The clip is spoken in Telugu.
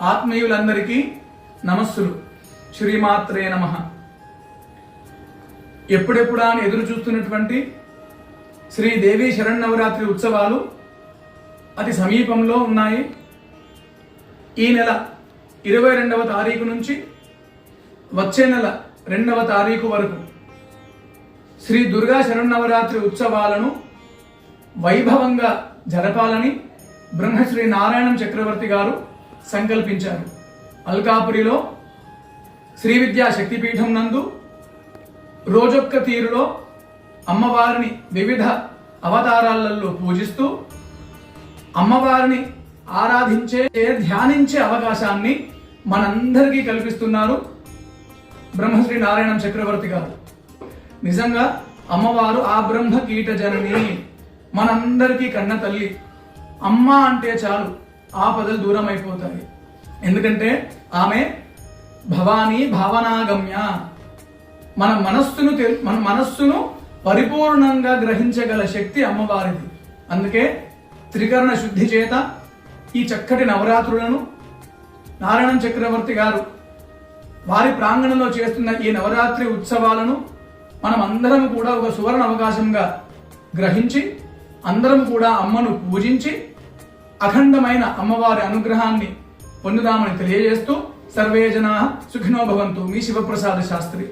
ఆత్మీయులందరికీ నమస్సులు. శ్రీమాత్రే నమ. ఎప్పుడెప్పుడా అని ఎదురు చూస్తున్నటువంటి శ్రీదేవి శరణవరాత్రి ఉత్సవాలు అతి సమీపంలో ఉన్నాయి. ఈ నెల ఇరవై రెండవ తారీఖు నుంచి వచ్చే నెల రెండవ తారీఖు వరకు శ్రీ దుర్గా శరణవరాత్రి ఉత్సవాలను వైభవంగా జరపాలని బ్రహ్మశ్రీ నారాయణం చక్రవర్తి గారు సంకల్పించారు. అల్కాపురిలో శ్రీ విద్యా శక్తిపీఠం నందు రోజొక్క తీరులో అమ్మవారిని వివిధ అవతారాలలో పూజిస్తూ అమ్మవారిని ఆరాధించే ధ్యానించే అవకాశాన్ని మనందరికీ కల్పిస్తున్నారు బ్రహ్మశ్రీ నారాయణం చక్రవర్తి గారు. నిజంగా అమ్మవారు ఆ బ్రహ్మ కీట జనని మనందరికీ కన్న తల్లి అమ్మ అంటే చాలు. ఆపదలు దూరం అయిపోతాయి ఎందుకంటే ఆమె భవానీ భావనాగమ్య. మన మనస్సును తెల్- మన మనస్సును పరిపూర్ణంగా గ్రహించగల శక్తి అమ్మవారిది. అందుకే త్రికరణ శుద్ధి చేత ఈ చక్కటి నవరాత్రులను నారాయణ చక్రవర్తి గారు వారి ప్రాంగణంలో చేస్తున్న ఈ నవరాత్రి ఉత్సవాలను మనం అందరం కూడా ఒక సువర్ణ అవకాశంగా గ్రహించి అందరం కూడా అమ్మను పూజించి అఖండమైన అమ్మవారి అనుగ్రహాన్ని పొందుదామని తెలియజేస్తూ సర్వే జనా సుఖినో భవంతు మీ శివప్రసాద శాస్త్రి.